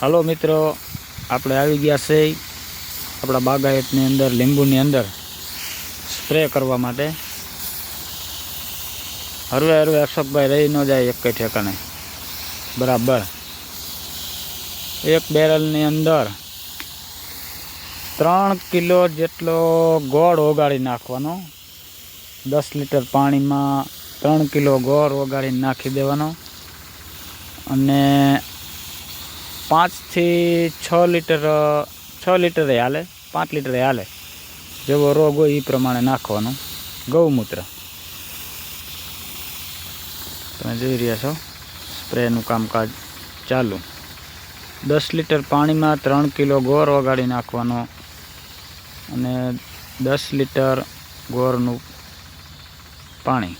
હાલો મિત્રો, આપણે આવી ગયા છે આપણા બાગાયતની અંદર, લીંબુની અંદર સ્પ્રે કરવા માટે. હરવે હરવે અશોકભાઈ રહી ન જાય એક ઠેકાણે. બરાબર. એક બેરલની અંદર ત્રણ કિલો જેટલો ગોળ ઓગાળી નાખવાનો. દસ લીટર પાણીમાં ત્રણ કિલો ગોળ ઓગાળીને નાખી દેવાનો. અને પાંચથી છ લીટર, છ લીટરે હાલે, પાંચ લીટરે હાલે. જેવો રોગ હોય એ પ્રમાણે નાખવાનું. ગૌમૂત્ર. તમે જોઈ રહ્યા છો, સ્પ્રેનું કામકાજ ચાલુ. દસ લીટર પાણીમાં ત્રણ કિલો ગોળ વગાડી નાખવાનો અને દસ લીટર ગોળનું પાણી.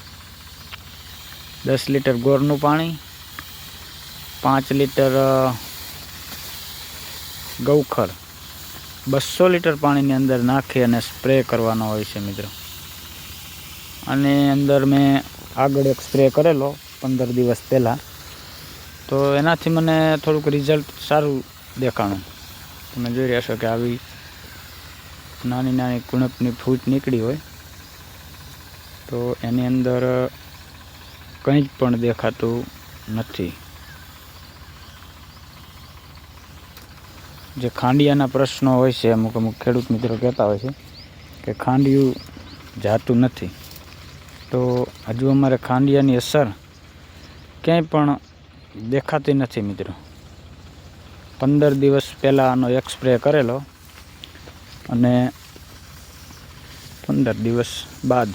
દસ લીટર ગોળનું પાણી, પાંચ લીટર ગૌખર. બસો લીટર પાણીની અંદર નાખી અને સ્પ્રે કરવાનો હોય છે મિત્રો. અને અંદર મેં આગળ એક સ્પ્રે કરેલો પંદર દિવસ પહેલાં. તો એનાથી મને થોડુંક રિઝલ્ટ સારું દેખાણું. તમે જોઈ રહ્યા છો કે આવી નાની નાની કુણપની ફૂટ નીકળી હોય. તો એની અંદર કંઈ જ પણ દેખાતું નથી. જે ખાંડિયાના પ્રશ્નો હોય છે, અમુક અમુક ખેડૂત મિત્રો કહેતા હોય છે કે ખાંડિયું જાતું નથી. તો હજુ અમારે ખાંડિયાની અસર ક્યાંય પણ દેખાતી નથી મિત્રો. પંદર દિવસ પહેલાં આનો એક સ્પ્રે કરેલો અને પંદર દિવસ બાદ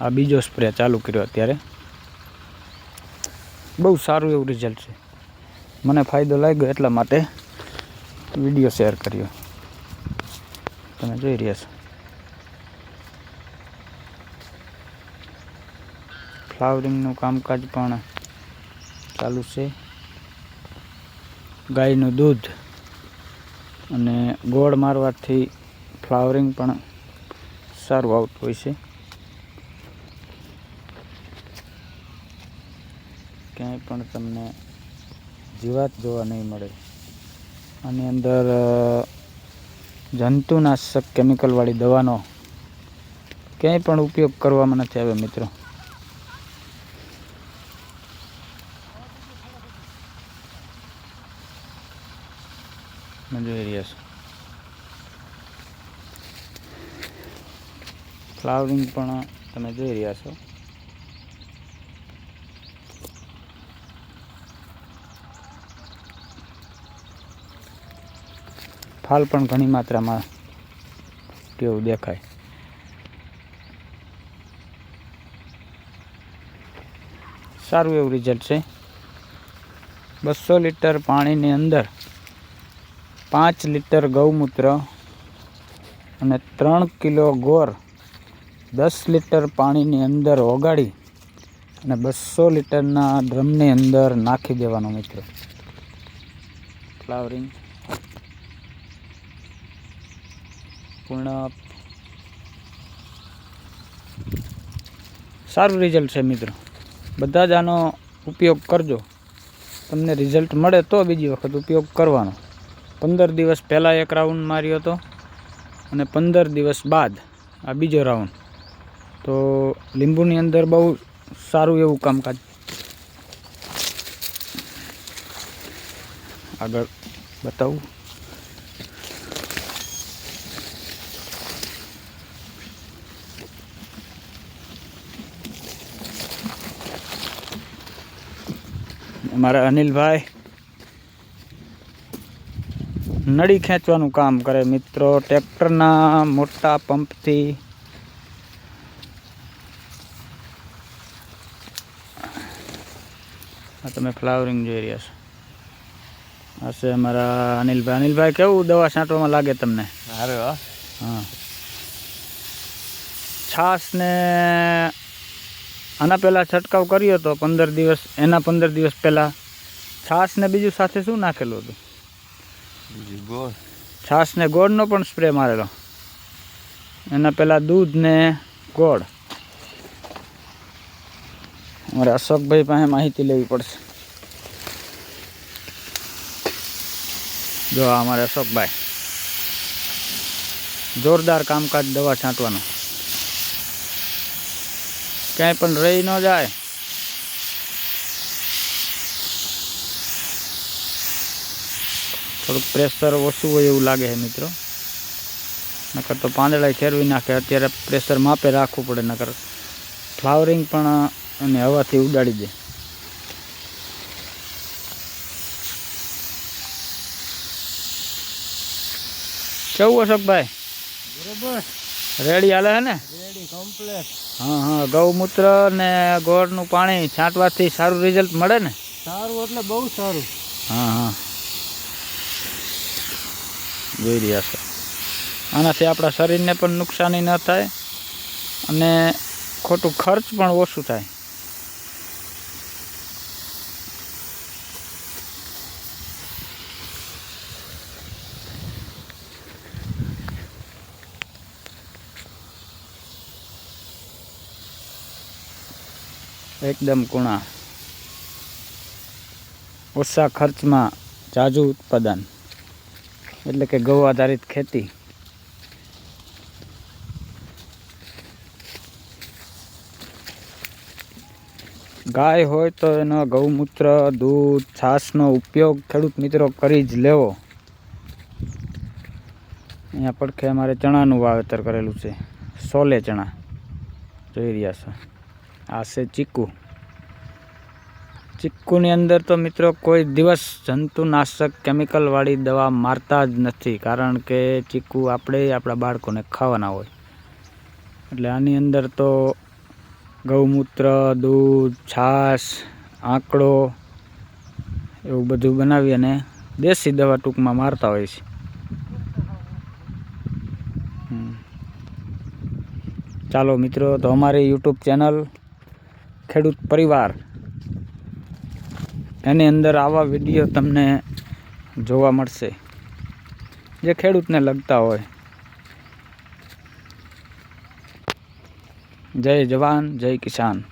આ બીજો સ્પ્રે ચાલુ કર્યો અત્યારે. બહુ સારું એવું રિઝલ્ટ છે. મને ફાયદો લાગ્યો એટલા માટે વીડિયો શેર કર્યો. તમે જોઈ રહ્યા છો. ફ્લાવરિંગનું કામકાજ પણ ચાલુ છે. ગાયનું દૂધ અને ગોળ મારવાથી ફ્લાવરિંગ પણ સારું આવતું હોય છે. ક્યાંય પણ તમને જીવાત જોવા નહીં મળે. આની અંદર જંતુનાશક કેમિકલવાળી દવાનો ક્યાંય પણ ઉપયોગ કરવામાં નથી આવ્યો મિત્રો. જોઈ રહ્યા છો. ફ્લાવરિંગ પણ તમે જોઈ રહ્યા છો. ફાલ પણ ઘણી માત્રામાં કેવું દેખાય. સારું એવું રિઝલ્ટ છે. બસો લીટર પાણીની અંદર પાંચ લીટર ગૌમૂત્ર અને ત્રણ કિલો ગોર દસ લીટર પાણીની અંદર ઓગાળી અને બસો લીટરના ડ્રમની અંદર નાખી દેવાનો મિત્રો. ફ્લાવરિંગ પૂર્ણ સારું રિઝલ્ટ છે મિત્રો. બધા જ આનો ઉપયોગ કરજો. તમને રિઝલ્ટ મળે તો બીજી વખત ઉપયોગ કરવાનો. પંદર દિવસ પહેલાં એક રાઉન્ડ માર્યો હતો અને પંદર દિવસ બાદ આ બીજો રાઉન્ડ તો લીંબુની અંદર બહુ સારું એવું કામકાજ. આગળ બતાવું. અમારા અનિલભાઈ. નળી ખેંચવાનું કામ કરે મિત્રો ટ્રેક્ટરના મોટા પંપથી. આ તમે ફ્લાવરિંગ જોઈ રહ્યા છો. આ છે અમારા અનિલભાઈ. અનિલભાઈ કેવું દવા છાંટવામાં લાગે તમને? અરે હા. હા. છાશને આના પહેલાં છંટકાવ કર્યો હતો પંદર દિવસ એના પંદર દિવસ પહેલાં છાશને બીજું સાથે શું નાખેલું હતું? ગોળ. છાશ ને ગોળનો પણ સ્પ્રે મારેલો. એના પહેલાં દૂધ ને ગોળ. અમારે અશોકભાઈ પાસે માહિતી લેવી પડશે. જો અમારે અશોકભાઈ. જોરદાર કામકાજ દવા છાંટવાનું. ક્યાંય પણ રહી ન જાય. થોડુંક પ્રેશર ઓછું હોય એવું લાગે છે મિત્રો. નકર તો પાંદડા ખેરવી નાખે, અત્યારે પ્રેશર માપે રાખવું પડે, નકર ફ્લાવરિંગ પણ એને હવાથી ઉડાડી દે. કેવું અશોકભાઈ? બરોબર. રેડી હાલે છે ને? રેડી કમ્પ્લેટ હા હા ગૌમૂત્ર ને ગોળનું પાણી છાંટવાથી સારું રિઝલ્ટ મળે ને? સારું એટલે બહુ સારું. હા હા. જોઈ રહ્યા છે. આનાથી આપણા શરીરને પણ નુકસાની ન થાય અને ખોટું ખર્ચ પણ ઓછું થાય. એકદમ કુણા. ઓછા ખર્ચમાં જાજુ ઉત્પાદન. એટલે કે ગૌ આધારિત ખેતી. ગાય હોય તો એનો ગૌમૂત્ર, દૂધ, છાશનો ઉપયોગ ખેડૂત મિત્રો કરી જ લેવો. અહીંયા પડખે અમારે ચણાનું વાવેતર કરેલું છે. સોલે ચણા. જોઈ રહ્યા છો. આ છે ચીકુ. ચીકુની અંદર તો મિત્રો કોઈ દિવસ જંતુનાશક, કેમિકલવાળી દવા મારતા જ નથી, કારણ કે ચીકુ આપણે આપણા બાળકોને ખાવાના હોય. એટલે આની અંદર તો ગૌમૂત્ર, દૂધ, છાશ, આંકડો એવું બધું બનાવી અને દેશી દવા ટૂંકમાં મારતા હોય છે. ચાલો મિત્રો, તો અમારી યુટ્યુબ ચેનલ ખેડૂત પરિવાર. એની અંદર આવા વીડિયો તમને જોવા મળશે. જે ખેડૂતને લગતા હોય. જય જવાન, જય કિસાન.